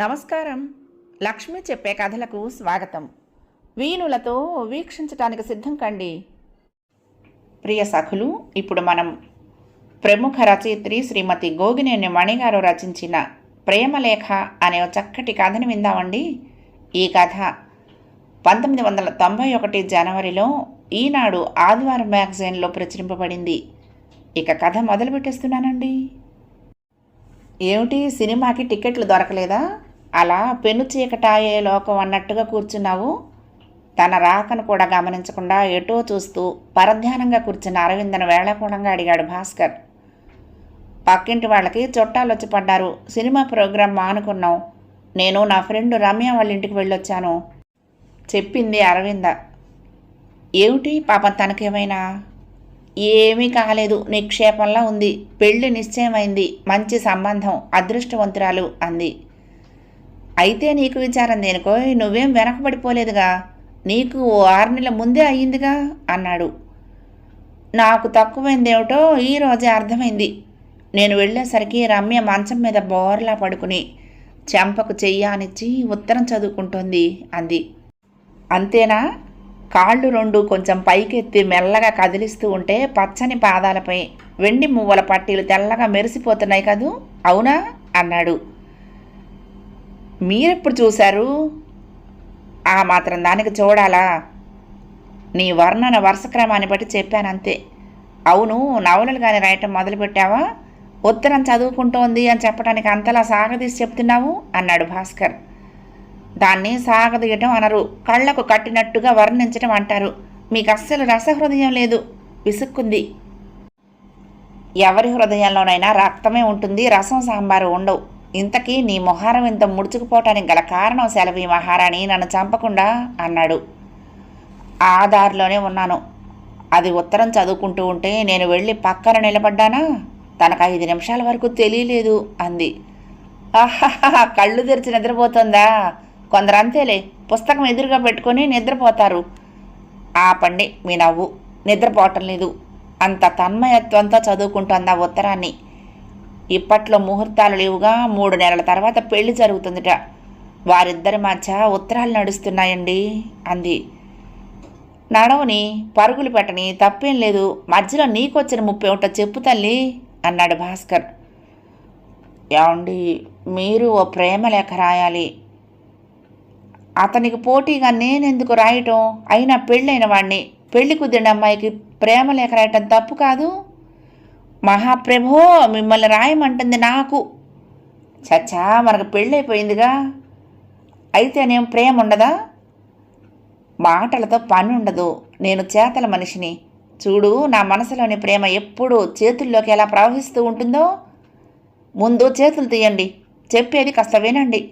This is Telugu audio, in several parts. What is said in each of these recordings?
నమస్కారం. లక్ష్మి చెప్పే కథలకు స్వాగతం. వీణులతో వీక్షించటానికి సిద్ధం కండి. ప్రియ సఖులు ఇప్పుడు మనం ప్రముఖ రచయిత్రి శ్రీమతి గోగినేని మణిగారు రచించిన ప్రేమలేఖ అనే చక్కటి కథని విందామండి. ఈ కథ పంతొమ్మిది వందల తొంభై ఒకటి జనవరిలో ఈనాడు ఆదివారం మ్యాగజైన్లో ప్రచురింపబడింది. ఇక కథ మొదలు పెట్టేస్తున్నానండి ఏమిటి? సినిమాకి టికెట్లు దొరకలేదా? అలా పెను చీకటాయే లోకం అన్నట్టుగా కూర్చున్నావు. తన రాకను కూడా గమనించకుండా ఎటో చూస్తూ పరధ్యానంగా కూర్చున్న అరవిందను వేళాకోళంగా అడిగాడు భాస్కర్. పక్కింటి వాళ్ళకి చుట్టాలు వచ్చి పడ్డారు. సినిమా ప్రోగ్రాం మానుకున్నాం. నేను నా ఫ్రెండ్ రమ్య వాళ్ళ ఇంటికి వెళ్ళొచ్చాను. చెప్పింది అరవింద. ఏమిటి? పాపం తనకేమైనా? ఏమీ కాలేదు. నిక్షేపంలా ఉంది. పెళ్ళి నిశ్చయమైంది. మంచి సంబంధం. అదృష్టవంతురాలు అంది. అయితే నీకు విచారం దేనికో? నువ్వేం వెనకబడిపోలేదుగా? నీకు ఓ ఆరు నెలల ముందే అయ్యిందిగా? అన్నాడు. నాకు తక్కువైందేమిటో ఈరోజే అర్థమైంది. నేను వెళ్ళేసరికి రమ్య మంచం మీద బోర్లా పడుకుని చెంపకు చెయ్యానిచ్చి ఉత్తరం చదువుకుంటోంది అంది. అంతేనా? కాళ్ళు రెండు కొంచెం పైకెత్తి మెల్లగా కదిలిస్తూ ఉంటే పచ్చని పాదాలపై వెండి మువ్వల పట్టీలు తెల్లగా మెరిసిపోతున్నాయి కదూ? అవునా? అన్నాడు. మీరెప్పుడు చూశారు? ఆ మాత్రం దానికి చూడాలా? నీ వర్ణన వరుసక్రమాన్ని బట్టి చెప్పాను అంతే అవును నవలలు కానీ రాయటం మొదలుపెట్టావా? ఉత్తరం చదువుకుంటోంది అని చెప్పడానికి అంతలా సాగదీసి చెప్తున్నావు? అన్నాడు భాస్కర్. దాన్ని సాగదీయటం అనరు కళ్ళకు కట్టినట్టుగా వర్ణించటం అంటారు. మీకు అస్సలు రసహృదయం లేదు విసుక్కుంది. ఎవరి హృదయంలోనైనా రక్తమే ఉంటుంది రసం సాంబారు ఉండవు. ఇంతకీ నీ మొహారం ఇంత ముడుచుకుపోవటానికి గల కారణం సెలవి మహారాణి నన్ను చంపకుండా అన్నాడు. ఆ దారిలోనే ఉన్నాను. అది ఉత్తరం చదువుకుంటూ ఉంటే నేను వెళ్ళి పక్కన నిలబడ్డానా? తనకు ఐదు నిమిషాల వరకు తెలియలేదు అంది. ఆహాహా కళ్ళు తెరిచి నిద్రపోతుందా? కొందరు అంతేలే పుస్తకం ఎదురుగా పెట్టుకొని నిద్రపోతారు. ఆపండి మీ నవ్వు. నిద్రపోవటం లేదు. అంత తన్మయత్వంతో చదువుకుంటోంది ఆ ఉత్తరాన్ని? ఇప్పట్లో ముహూర్తాలు లేవుగా మూడు నెలల తర్వాత పెళ్ళి జరుగుతుందిట. వారిద్దరి మధ్య ఉత్తరాలు నడుస్తున్నాయండి అంది. నడవని పరుగులు పెట్టని తప్పేం లేదు. మధ్యలో నీకొచ్చిన ముప్పేమిటో చెప్పు తల్లి అన్నాడు భాస్కర్. ఏమండి మీరు ఓ ప్రేమ లేఖ రాయాలి. అతనికి పోటీగా నేనెందుకు రాయటం? అయినా పెళ్ళైన వాడిని పెళ్ళి కుదిరిన అమ్మాయికి ప్రేమ లేఖ రాయటం తప్పు కాదు? మహాప్రభో మిమ్మల్ని రాయమంటుంది నాకు. చచ్చా మనకు పెళ్ళైపోయిందిగా. అయితే నేను ప్రేమ ఉండదా మాటలతో పని ఉండదు నేను చేతల మనిషిని. చూడు నా మనసులోని ప్రేమ ఎప్పుడు చేతుల్లోకి ఎలా ప్రవహిస్తూ ఉంటుందో? ముందు చేతులు తీయండి. చెప్పేది కాస్త వినండి.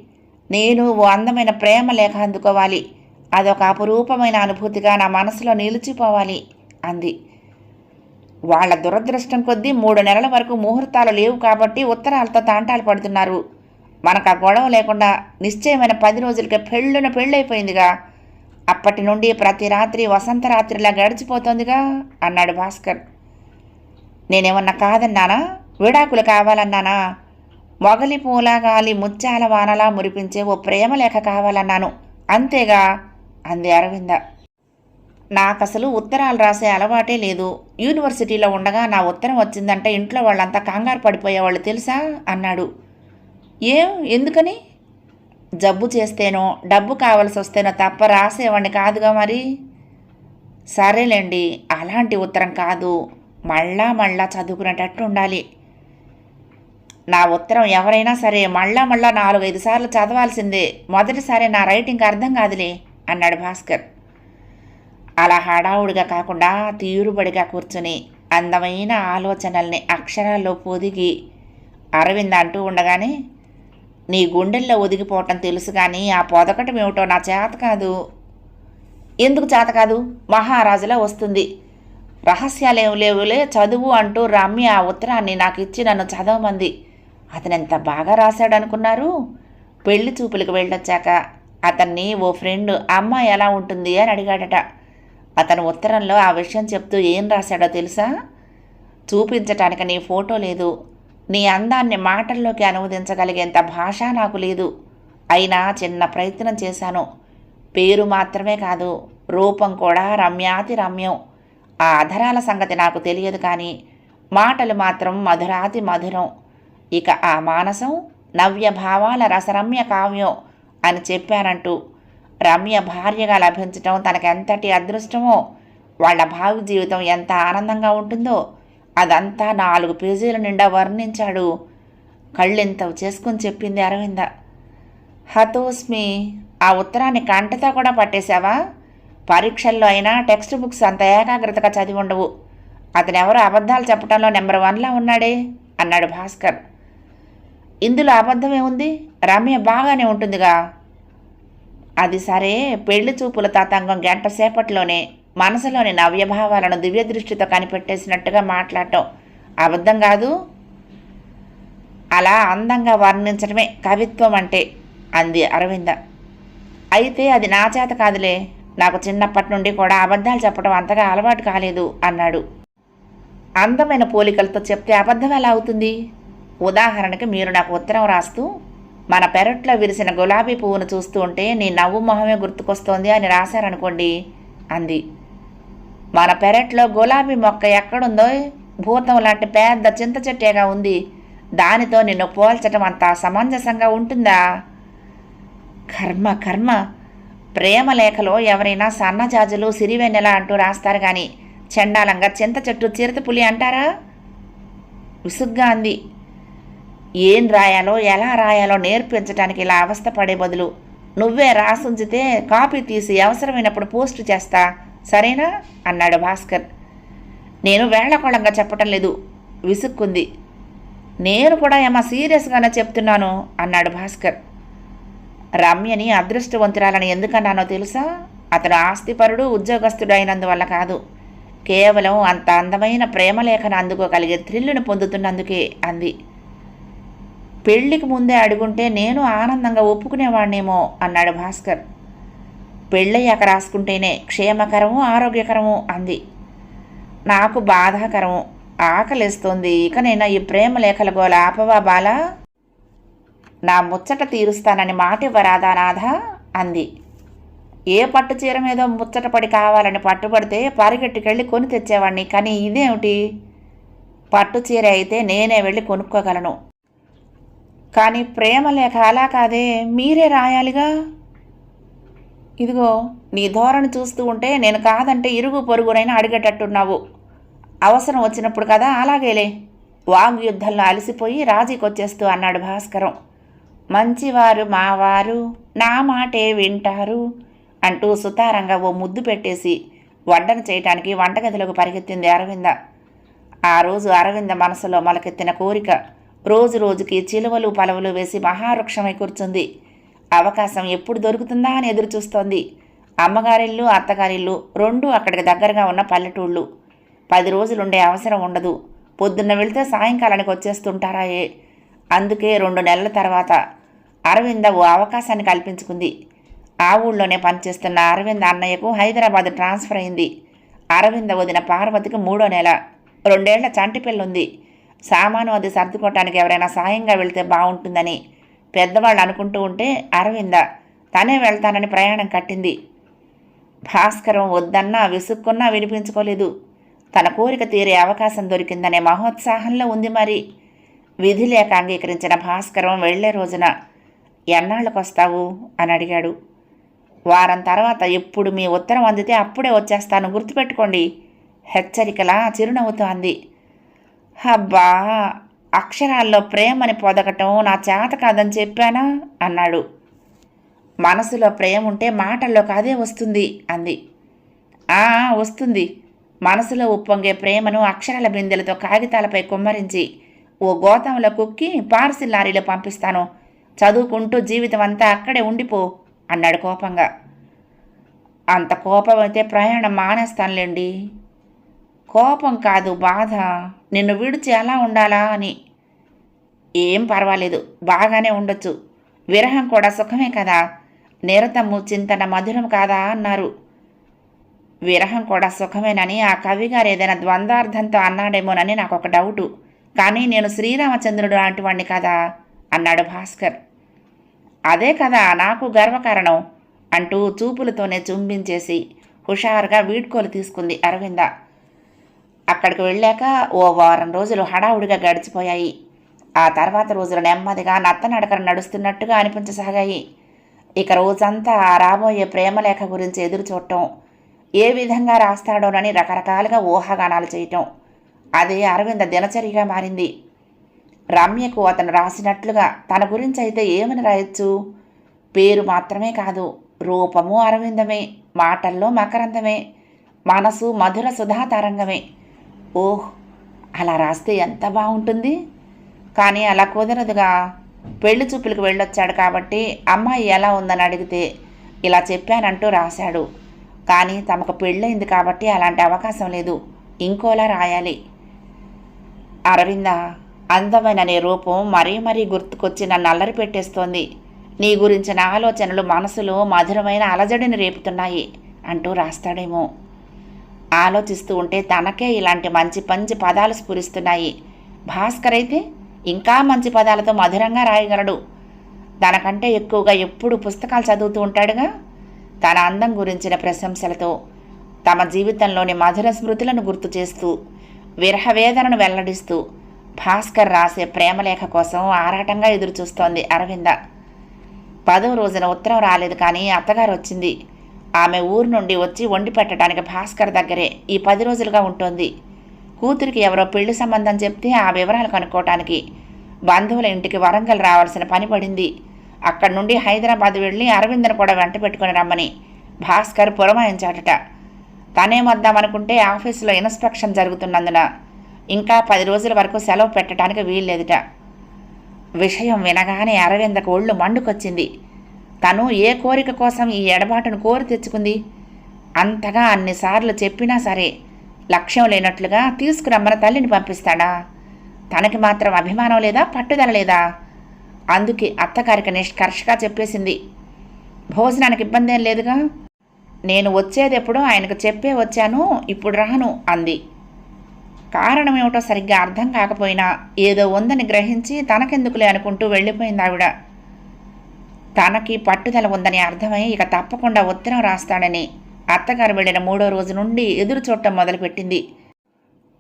నేను ఓ అందమైన ప్రేమ లేఖ అందుకోవాలి. అదొక అపురూపమైన అనుభూతిగా నా మనసులో నిలిచిపోవాలి అంది. వాళ్ళ దురదృష్టం కొద్దీ మూడు నెలల వరకు ముహూర్తాలు లేవు కాబట్టి ఉత్తరాలతో తాంటాలు పడుతున్నారు. మనకు ఆ గొడవ లేకుండా నిశ్చయమైన పది రోజులకే పెళ్ళున పెళ్ళైపోయిందిగా. అప్పటి నుండి ప్రతి రాత్రి వసంత రాత్రిలా గడిచిపోతోందిగా అన్నాడు భాస్కర్. నేనేమన్నా కాదన్నానా? విడాకులు కావాలన్నానా? మొగలి పూల గాలి ముత్యాల వానలా మురిపించే ఓ ప్రేమ లేఖ కావాలన్నాను. అంతేగా అంది అరవింద. నాకు అసలు ఉత్తరాలు రాసే అలవాటే లేదు. యూనివర్సిటీలో ఉండగా నా ఉత్తరం వచ్చిందంటే ఇంట్లో వాళ్ళంతా కంగారు పడిపోయేవాళ్ళు తెలుసా? అన్నాడు. ఏం? ఎందుకని? జబ్బు చేస్తేనో డబ్బు కావలసి వస్తేనో తప్ప రాసేవాడిని కాదుగా మరి? సరేలేండి అలాంటి ఉత్తరం కాదు. మళ్ళా మళ్ళా చదువుకునేటట్టు ఉండాలి. నా ఉత్తరం ఎవరైనా సరే మళ్ళా మళ్ళా నాలుగైదు సార్లు చదవాల్సిందే. మొదటిసారి నా రైటింగ్ అర్థం కాదులే అన్నాడు భాస్కర్. అలా హడావుడిగా కాకుండా తీరుబడిగా కూర్చుని అందమైన ఆలోచనల్ని అక్షరాల్లో పొదిగి అరవింద్ అంటూ ఉండగానే నీ గుండెల్లో ఒదిగిపోవటం తెలుసు కానీ ఆ పొదకటం ఏమిటో నా చేత కాదు. ఎందుకు చేత కాదు? మహారాజులా వస్తుంది. రహస్యాలేం లేవులే చదువు అంటూ రమ్య ఆ ఉత్తరాన్ని నాకు ఇచ్చి నన్ను చదవమంది. అతను ఎంత బాగా రాశాడు అనుకున్నారు పెళ్ళి చూపులకు వెళ్ళొచ్చాక అతన్ని ఓ ఫ్రెండ్ అమ్మాయి ఎలా ఉంటుంది? అని అడిగాడట. అతను ఉత్తరంలో ఆ విషయం చెప్తూ ఏం రాశాడో తెలుసా? చూపించటానికి నీ ఫోటో లేదు. నీ అందాన్ని మాటల్లోకి అనువదించగలిగేంత భాష నాకు లేదు. అయినా చిన్న ప్రయత్నం చేశాను. పేరు మాత్రమే కాదు రూపం కూడా రమ్యాతి రమ్యం ఆ అధరాల సంగతి నాకు తెలియదు కానీ మాటలు మాత్రం మధురాతి మధురం. ఇక ఆ మానసం నవ్య భావాల రసరమ్య కావ్యం అని చెప్పానంటూ రమ్య భార్యగా లభించటం తనకెంతటి అదృష్టమో వాళ్ళ భావి జీవితం ఎంత ఆనందంగా ఉంటుందో అదంతా నాలుగు పేజీల నిండా వర్ణించాడు. కళ్ళింత చేసుకుని చెప్పింది అరవింద. హతోస్మి ఆ ఉత్తరాన్ని కంటతో కూడా పట్టేశావా? పరీక్షల్లో అయినా టెక్స్ట్ బుక్స్ అంత ఏకాగ్రతగా చదివి ఉండవు. అతనెవరో అబద్ధాలు చెప్పడంలో నెంబర్ వన్లా ఉన్నాడే అన్నాడు భాస్కర్. ఇందులో అబద్ధమే ఉంది రమ్య బాగానే ఉంటుందిగా. అది సరే పెళ్ళి చూపుల తాతంగం గంట సేపట్లోనే మనసులోని నవ్యభావాలను దివ్య దృష్టితో కనిపెట్టేసినట్టుగా మాట్లాడటం. అబద్ధం కాదు. అలా అందంగా వర్ణించడమే కవిత్వం అంటే అంది అరవింద. అయితే అది నా చేత కాదులే. నాకు చిన్నప్పటి నుండి కూడా అబద్ధాలు చెప్పడం అంతగా అలవాటు కాలేదు అన్నాడు. అందమైన పోలికలతో చెప్తే అబద్ధం ఎలా అవుతుంది? ఉదాహరణకి మీరు నాకు ఉత్తరం రాస్తూ మన పెరట్లో విరిసిన గులాబీ పువ్వును చూస్తూ ఉంటే నీ నవ్వు మొహమే గుర్తుకొస్తోంది అని రాశారనుకోండి అంది. మన పెరట్లో గులాబీ మొక్క ఎక్కడుందో భూతం లాంటి పెద్ద చింత చెట్టేగా ఉంది. దానితో నిన్ను పోల్చటం అంత సమంజసంగా ఉంటుందా? కర్మ కర్మ. ప్రేమ లేఖలో ఎవరైనా సన్నజాజులు సిరివెన్నెల అంటూ రాస్తారు కానీ చండాలంగా చింత చెట్టు చిరుత పులి అంటారా? విసుగ్గా అంది. ఏం రాయాలో ఎలా రాయాలో నేర్పించడానికి ఇలా అవస్థపడే బదులు నువ్వే రాసుంచితే కాపీ తీసి అవసరమైనప్పుడు పోస్ట్ చేస్తా. సరేనా? అన్నాడు భాస్కర్. నేను వేళకోళంగా చెప్పటం లేదు. విసుక్కుంది. నేను కూడా ఏమో సీరియస్గానే చెప్తున్నాను? అన్నాడు భాస్కర్. రమ్యని అదృష్టవంతురాలని ఎందుకన్నానో తెలుసా? అతను ఆస్తిపరుడు ఉద్యోగస్తుడు అయినందువల్ల కాదు. కేవలం అంత అందమైన ప్రేమలేఖను అందుకోగలిగే థ్రిల్లును పొందుతున్నందుకే అంది. పెళ్ళికి ముందే అడుగుంటే నేను ఆనందంగా ఒప్పుకునేవాణ్ణేమో అన్నాడు భాస్కర్. పెళ్ళయ్యాక రాసుకుంటేనే క్షేమకరము ఆరోగ్యకరము అంది. నాకు బాధాకరము. ఆకలిస్తుంది. ఇక నేను ఈ ప్రేమ లేఖల గోల ఆపవా బాల? నా ముచ్చట తీరుస్తానని మాట ఇవ్వరాదా నాథ? అంది. ఏ పట్టు చీర మీద ముచ్చటపడి కావాలని పట్టుబడితే పరిగెట్టుకెళ్ళి కొని తెచ్చేవాడిని కానీ ఇదేమిటి? పట్టు చీర అయితే నేనే వెళ్ళి కొనుక్కోగలను. కానీ ప్రేమ లేఖ అలా కాదే మీరే రాయాలిగా? ఇదిగో నీ ధోరణి చూస్తూ ఉంటే నేను కాదంటే ఇరుగు పొరుగునైనా అడిగేటట్టున్నావు. అవసరం వచ్చినప్పుడు కదా అలాగేలే. వాగ్యుద్ధంలో అలసిపోయి రాజీకొచ్చేస్తూ అన్నాడు భాస్కరం. మంచివారు మావారు నా మాటే వింటారు అంటూ సుతారంగా ఓ ముద్దు పెట్టేసి వడ్డన చేయటానికి వంటగదిలోకి పరిగెత్తింది అరవింద. ఆ రోజు అరవింద మనసులో మొలకెత్తిన కోరిక రోజు రోజుకి చిలువలు పలవలు వేసి మహావృక్షమై కూర్చుంది. అవకాశం ఎప్పుడు దొరుకుతుందా అని ఎదురు చూస్తోంది అమ్మగారిల్లు అత్తగారిల్లు రెండు అక్కడికి దగ్గరగా ఉన్న పల్లెటూళ్ళు. పది రోజులుండే అవసరం ఉండదు. పొద్దున్న వెళితే సాయంకాలానికి వచ్చేస్తుంటారాయే. అందుకే రెండు నెలల తర్వాత అరవింద ఓ అవకాశాన్ని కల్పించుకుంది. ఆ ఊళ్ళోనే పనిచేస్తున్న అరవింద అన్నయ్యకు హైదరాబాద్ ట్రాన్స్ఫర్ అయింది. అరవింద వదిన పార్వతికి మూడో నెల. రెండేళ్ళ చంటి ఉంది సామాను అది సర్దుకోవటానికి ఎవరైనా సాయంగా వెళ్తే బాగుంటుందని పెద్దవాళ్ళు అనుకుంటూ ఉంటే అరవింద తనే వెళ్తానని ప్రయాణం కట్టింది. భాస్కరం వద్దన్నా విసుక్కున్నా వినిపించుకోలేదు. తన కోరిక తీరే అవకాశం దొరికిందనే మహోత్సాహంలో ఉంది మరి. విధి లేక అంగీకరించిన భాస్కరం వెళ్ళే రోజున ఎన్నాళ్ళకొస్తావు? అని అడిగాడు. వారం తర్వాత ఎప్పుడు మీ ఉత్తరం అందితే అప్పుడే వచ్చేస్తాను గుర్తుపెట్టుకోండి. హెచ్చరికలా చిరునవ్వుతో అంది అబ్బా అక్షరాల్లో ప్రేమని పొదగటం నా చేత కాదని చెప్పానా? అన్నాడు. మనసులో ప్రేమ ఉంటే మాటల్లోకి అదే వస్తుంది అంది. ఆ వస్తుంది. మనసులో ఉప్పొంగే ప్రేమను అక్షరాల బిందెలతో కాగితాలపై కుమ్మరించి ఓ గోతంలో కుక్కి పార్సిల్ లారీలో పంపిస్తాను. చదువుకుంటూ జీవితం అంతా అక్కడే ఉండిపో అన్నాడు కోపంగా. అంత కోపం అయితే ప్రయాణం మానేస్తానులేండి కోపం కాదు బాధ. నిన్ను విడిచి ఎలా ఉండాలా అని. ఏం పర్వాలేదు బాగానే ఉండొచ్చు. విరహం కూడా సుఖమే కదా. నిరతము చింతన మధురం కాదా అన్నారు. విరహం కూడా సుఖమేనని ఆ కవిగారు ఏదైనా ద్వంద్వార్థంతో అన్నాడేమోనని నాకు ఒక డౌటు. కానీ నేను శ్రీరామచంద్రుడు లాంటివాణ్ణి కదా అన్నాడు భాస్కర్. అదే కదా నాకు గర్వకారణం అంటూ చూపులతోనే చుంబించేసి హుషారుగా వీడ్కోలు తీసుకుంది అరవింద. అక్కడికి వెళ్ళాక ఓ వారం రోజులు హడావుడిగా గడిచిపోయాయి. ఆ తర్వాత రోజులు నెమ్మదిగా నత్తనడకన నడుస్తున్నట్టుగా అనిపించసాగాయి. ఇక రోజంతా ఆ రాబోయే ప్రేమలేఖ గురించి ఎదురు చూడటం ఏ విధంగా రాస్తాడోనని రకరకాలుగా ఊహాగానాలు చేయటం అది అరవింద దినచర్యగా మారింది. రమ్యకు అతను రాసినట్లుగా తన గురించి అయితే ఏమని రాయొచ్చు? పేరు మాత్రమే కాదు రూపము అరవిందమే మాటల్లో మకరందమే మనసు మధుర సుధాతరంగమే. ఓహ్ అలా రాస్తే ఎంత బాగుంటుంది? కానీ అలా కుదరదుగా. పెళ్ళి చూపులకు వెళ్ళొచ్చాడు కాబట్టి అమ్మాయి ఎలా ఉందని అడిగితే ఇలా చెప్పానంటూ రాశాడు. కానీ తమకు పెళ్ళైంది కాబట్టి అలాంటి అవకాశం లేదు. ఇంకోలా రాయాలి. అరవింద అందమైన నీ రూపం మరీ మరీ గుర్తుకొచ్చి నన్ను అల్లరి పెట్టేస్తోంది. నీ గురించిన ఆలోచనలు మనసులో మధురమైన అలజడిని రేపుతున్నాయి అంటూ రాస్తాడేమో. ఆలోచిస్తూ ఉంటే తనకే ఇలాంటి మంచి మంచి పదాలు స్ఫురిస్తున్నాయి. భాస్కర్ అయితే ఇంకా మంచి పదాలతో మధురంగా రాయగలడు. తనకంటే ఎక్కువగా ఎప్పుడు పుస్తకాలు చదువుతూ ఉంటాడుగా? తన అందం గురించిన ప్రశంసలతో తమ జీవితంలోని మధుర స్మృతులను గుర్తు చేస్తూ విరహవేదనను వెల్లడిస్తూ భాస్కర్ రాసే ప్రేమలేఖ కోసం ఆరాటంగా ఎదురుచూస్తోంది అరవింద. పదో రోజున ఉత్తరం రాలేదు కానీ అత్తగారు వచ్చింది. ఆమె ఊరు నుండి వచ్చి వండి పెట్టడానికి భాస్కర్ దగ్గరే. ఈ పది రోజులుగా ఉంటుంది. కూతురికి ఎవరో పెళ్ళి సంబంధం చెప్తే ఆ వివరాలు కనుక్కోవటానికి బంధువుల ఇంటికి వరంగల్ రావాల్సిన పని పడింది. అక్కడి నుండి హైదరాబాద్ వెళ్ళి అరవిందను కూడా వెంట పెట్టుకుని రమ్మని భాస్కర్ పురమాయించాడట తనేమొద్దామనుకుంటే ఆఫీసులో ఇన్స్పెక్షన్ జరుగుతున్నందున ఇంకా పది రోజుల వరకు సెలవు పెట్టడానికి వీల్లేదుట. విషయం వినగానే అరవిందకు ఒళ్ళు మండుకొచ్చింది. తను ఏ కోరిక కోసం ఈ ఎడబాటును కోరి తెచ్చుకుంది? అంతగా అన్నిసార్లు చెప్పినా సరే లక్ష్యం లేనట్లుగా తీసుకురమ్మని తల్లిని పంపిస్తాడా? తనకి మాత్రం అభిమానం లేదా పట్టుదల లేదా? అందుకే అత్తగారికి నిష్కర్షగా చెప్పేసింది. భోజనానికి ఇబ్బంది ఏం లేదుగా? నేను వచ్చేదెప్పుడో ఆయనకు చెప్పే వచ్చాను ఇప్పుడు రాను అంది. కారణం ఏమిటో సరిగ్గా అర్థం కాకపోయినా ఏదో ఉందని గ్రహించి తనకెందుకులే అనుకుంటూ వెళ్ళిపోయింది ఆవిడ తనకి పట్టుదల ఉందని అర్థమై ఇక తప్పకుండా ఉత్తరం రాస్తాడని అత్తగారు వెళ్ళిన మూడో రోజు నుండి ఎదురు చూడటం మొదలుపెట్టింది.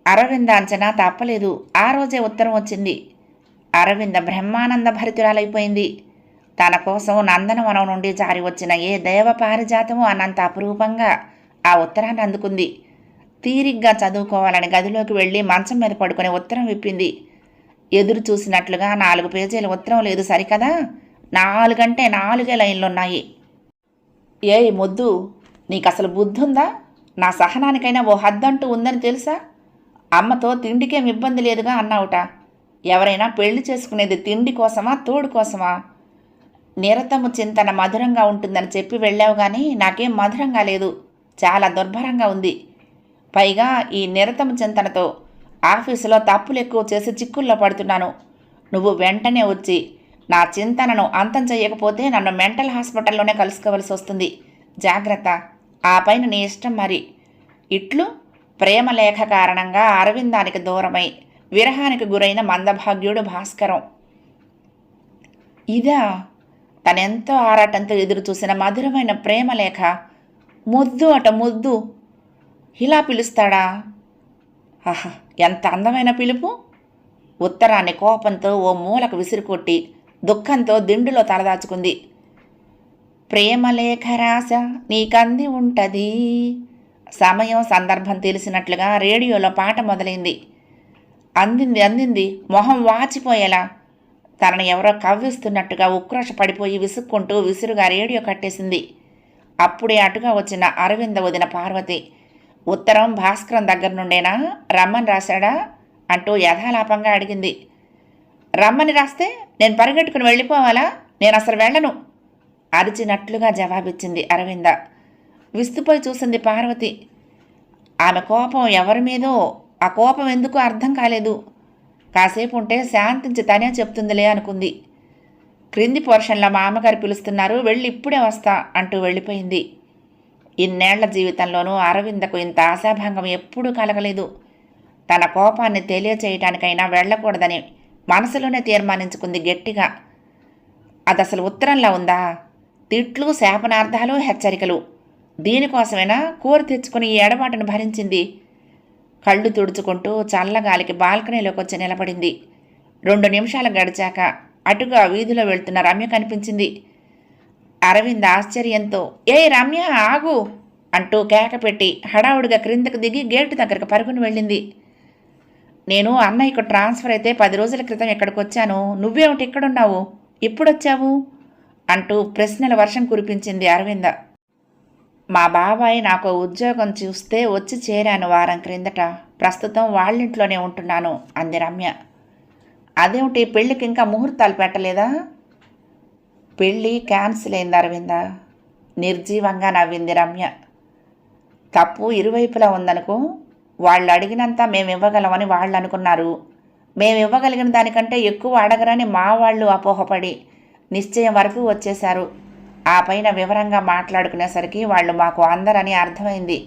అరవింద అంచనా తప్పలేదు. ఆ రోజే ఉత్తరం వచ్చింది. అరవింద బ్రహ్మానంద భరితురాలైపోయింది. తన కోసం నందనవనం నుండి జారి వచ్చిన ఏ దేవ పారిజాతము అన్నంత అపురూపంగా ఆ ఉత్తరాన్ని అందుకుంది. తీరిగ్గా చదువుకోవాలని గదిలోకి వెళ్ళి మంచం మీద పడుకొని ఉత్తరం విప్పింది. ఎదురు చూసినట్లుగా నాలుగు పేజీల ఉత్తరం లేదు సరికదా? నాలుగంటే నాలుగే లైన్లు ఉన్నాయి ఏయ్ మొద్దు నీకు అసలు బుద్ధుందా? నా సహనానికైనా ఓ హద్దంటూ ఉందని తెలుసా? అమ్మతో తిండికేం ఇబ్బంది లేదుగా అన్నావుట. ఎవరైనా పెళ్ళి చేసుకునేది తిండి కోసమా తోడు కోసమా? నిరతము చింతన మధురంగా ఉంటుందని చెప్పి వెళ్ళావు కానీ నాకేం మధురంగా లేదు. చాలా దుర్భరంగా ఉంది. పైగా ఈ నిరతము చింతనతో ఆఫీసులో తప్పులు ఎక్కువ చేసి చిక్కుల్లో పడుతున్నాను. నువ్వు వెంటనే వచ్చి నా చింతనను అంతం చేయకపోతే నన్ను మెంటల్ హాస్పిటల్లోనే కలుసుకోవలసి వస్తుంది. జాగ్రత్త. ఆ పైన నీ ఇష్టం మరి. ఇట్లు ప్రేమలేఖ కారణంగా అరవిందానికి దూరమై విరహానికి గురైన మందభాగ్యుడు భాస్కరం. ఇదా? తనెంతో ఆరాటంతో ఎదురు చూసిన మధురమైన ప్రేమలేఖ ముద్దు అట ముద్దు. ఇలా పిలుస్తాడా? ఆహా ఎంత అందమైన పిలుపు. ఉత్తరాన్ని కోపంతో ఓ మూలకు విసిరికొట్టి దుఃఖంతో దిండులో తలదాచుకుంది. ప్రేమలేఖ రాశ నీకంది ఉంటది. సమయం సందర్భం తెలిసినట్లుగా రేడియోలో పాట మొదలైంది. అందింది అందింది. మొహం వాచిపోయేలా. తనను ఎవరో కవ్విస్తున్నట్టుగా ఉక్రోష పడిపోయి విసుక్కుంటూ విసురుగా రేడియో కట్టేసింది. అప్పుడే అటుగా వచ్చిన అరవింద వదిన పార్వతి ఉత్తరం భాస్కరం దగ్గర నుండేనా? రమ్మని రాశాడా? అంటూ యథాలాపంగా అడిగింది. రమ్మని రాస్తే నేను పరిగెట్టుకుని వెళ్ళిపోవాలా? నేను అసలు వెళ్ళను. అరిచినట్లుగా జవాబిచ్చింది అరవింద. విస్తుపోయి చూసింది పార్వతి. ఆమె కోపం ఎవరి మీదో ఆ కోపం ఎందుకు అర్థం కాలేదు. కాసేపు ఉంటే శాంతించి తనే చెప్తుందిలే అనుకుంది. క్రింది పోర్షన్లో మా అమ్మగారు పిలుస్తున్నారు వెళ్ళి ఇప్పుడే వస్తా అంటూ వెళ్ళిపోయింది. ఇన్నేళ్ళ జీవితంలోనూ అరవిందకు ఇంత ఆశాభంగం ఎప్పుడూ కలగలేదు. తన కోపాన్ని తెలియచేయటానికైనా వెళ్ళకూడదని మనసులోనే తీర్మానించుకుంది గట్టిగా. అది అసలు ఉత్తరంలా ఉందా? తిట్లు శాపనార్థాలు హెచ్చరికలు. దీనికోసమైనా కోరి తెచ్చుకుని ఈ ఎడబాటును భరించింది? కళ్ళు తుడుచుకుంటూ చల్లగాలికి బాల్కనీలోకి వచ్చి నిలబడింది. రెండు నిమిషాలు గడిచాక అటుగా వీధిలో వెళ్తున్న రమ్య కనిపించింది. అరవింద్ ఆశ్చర్యంతో ఏ రమ్య ఆగు అంటూ కేకపెట్టి హడావుడిగా క్రిందకు దిగి గేటు దగ్గరకు పరుగుని వెళ్ళింది. నేను అన్నయ్యకు ట్రాన్స్ఫర్ అయితే పది రోజుల క్రితం ఇక్కడికి వచ్చాను నువ్వేమిటి ఇక్కడున్నావు? ఎప్పుడొచ్చావు? అంటూ ప్రశ్నల వర్షం కురిపించింది అరవింద. మా బాబాయ్ నాకు ఉద్యోగం చూస్తే వచ్చి చేరాను వారం క్రిందట. ప్రస్తుతం వాళ్ళింట్లోనే ఉంటున్నాను అంది రమ్య. అదేమిటి పెళ్ళికి ఇంకా ముహూర్తాలు పెట్టలేదా? పెళ్ళి క్యాన్సిల్ అయింది అరవింద నిర్జీవంగా నవ్వింది రమ్య. తప్పు ఇరువైపులా ఉందనుకో వాళ్ళు అడిగినంత మేము ఇవ్వగలమని వాళ్ళు అనుకున్నారు. మేము ఇవ్వగలిగిన దానికంటే ఎక్కువ అడగరని మా వాళ్ళు అపోహపడి నిశ్చయం వరకు వచ్చేశారు. ఆ పైన వివరంగా మాట్లాడుకునేసరికి వాళ్ళు మాకు అందరని అర్థమైంది.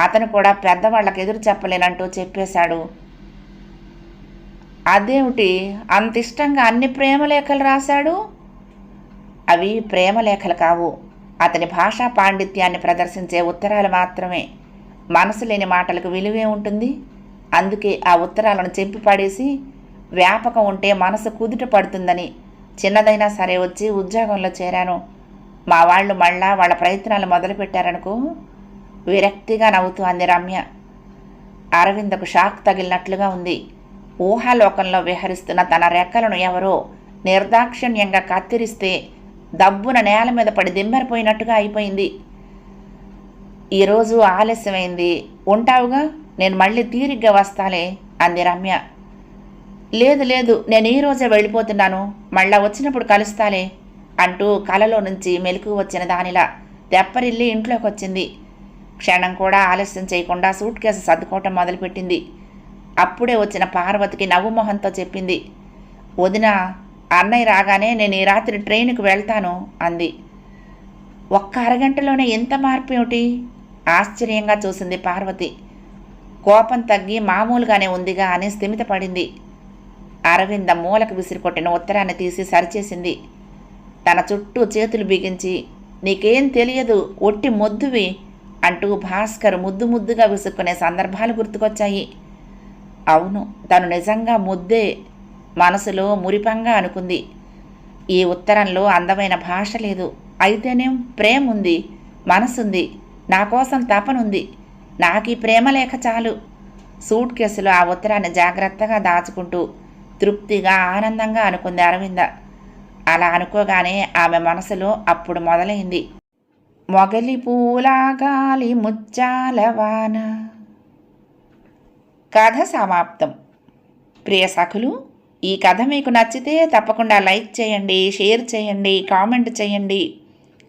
అతను కూడా పెద్దవాళ్ళకి ఎదురు చెప్పలేనంటూ చెప్పేశాడు. అదేమిటి? అంత ఇష్టంగా అన్ని ప్రేమలేఖలు రాశాడు? అవి ప్రేమలేఖలు కావు. అతని భాషా పాండిత్యాన్ని ప్రదర్శించే ఉత్తరాలు మాత్రమే. మనసు లేని మాటలకు విలువే ఉంటుంది. అందుకే ఆ ఉత్తరాలను చెప్పి పడేసి వ్యాపకం ఉంటే మనసు కుదుట పడుతుందని చిన్నదైనా సరే వచ్చి ఉద్యోగంలో చేరాను. మా వాళ్ళు మళ్ళా వాళ్ళ ప్రయత్నాలు మొదలుపెట్టారనుకో విరక్తిగా నవ్వుతూ అంది రమ్య. అరవిందకు షాక్ తగిలినట్లుగా ఉంది. ఊహాలోకంలో విహరిస్తున్న తన రెక్కలను ఎవరో నిర్దాక్షిణ్యంగా కత్తిరిస్తే దబ్బున నేల మీద పడి దిమ్మెరపోయినట్టుగా అయిపోయింది. ఈరోజు ఆలస్యమైంది. ఉంటావుగా? నేను మళ్ళీ తీరిగ్గా వస్తాలే అంది రమ్య. లేదు లేదు నేను ఈ రోజే వెళ్ళిపోతున్నాను. మళ్ళా వచ్చినప్పుడు కలుస్తాలే అంటూ కలలో నుంచి మెలకు వచ్చిన దానిలా తెప్పరిల్లి ఇంట్లోకి వచ్చింది క్షణం కూడా ఆలస్యం చేయకుండా సూట్ కేసు సర్దుకోవటం మొదలుపెట్టింది. అప్పుడే వచ్చిన పార్వతికి నవ్వుమొహంతో చెప్పింది. వదిన అన్నయ్య రాగానే నేను ఈ రాత్రి ట్రైన్కి వెళ్తాను అంది. ఒక్క అరగంటలోనే ఎంత మార్పు ఏమిటి ఆశ్చర్యంగా చూసింది పార్వతి. కోపం తగ్గి మామూలుగానే ఉందిగా అని స్థిమితపడింది. అరవింద మూలకు విసిరికొట్టిన ఉత్తరాన్ని తీసి సరిచేసింది. తన చుట్టూ చేతులు బిగించి నీకేం తెలియదు ఒట్టి మొద్దువి అంటూ భాస్కర్ ముద్దు ముద్దుగా విసుక్కునే సందర్భాలు గుర్తుకొచ్చాయి. అవును తను నిజంగా ముద్దే మనసులో మురిపంగా అనుకుంది. ఈ ఉత్తరంలో అందమైన భాష లేదు. అయితేనేం ప్రేమ ఉంది మనసుంది నా కోసం తపనుంది. నాకు ఈ ప్రేమ లేఖ చాలు. సూట్ కేసులో ఆ ఉత్తరాన్ని జాగ్రత్తగా దాచుకుంటూ తృప్తిగా ఆనందంగా అనుకుంది అరవింద. అలా అనుకోగానే ఆమె మనసులో అప్పుడు మొదలైంది. మొగలి పూలాగాలి ముచ్చాల వాన. కథ సమాప్తం. ప్రియ సఖులు ఈ కథ మీకు నచ్చితే తప్పకుండా లైక్ చేయండి షేర్ చేయండి కామెంట్ చేయండి.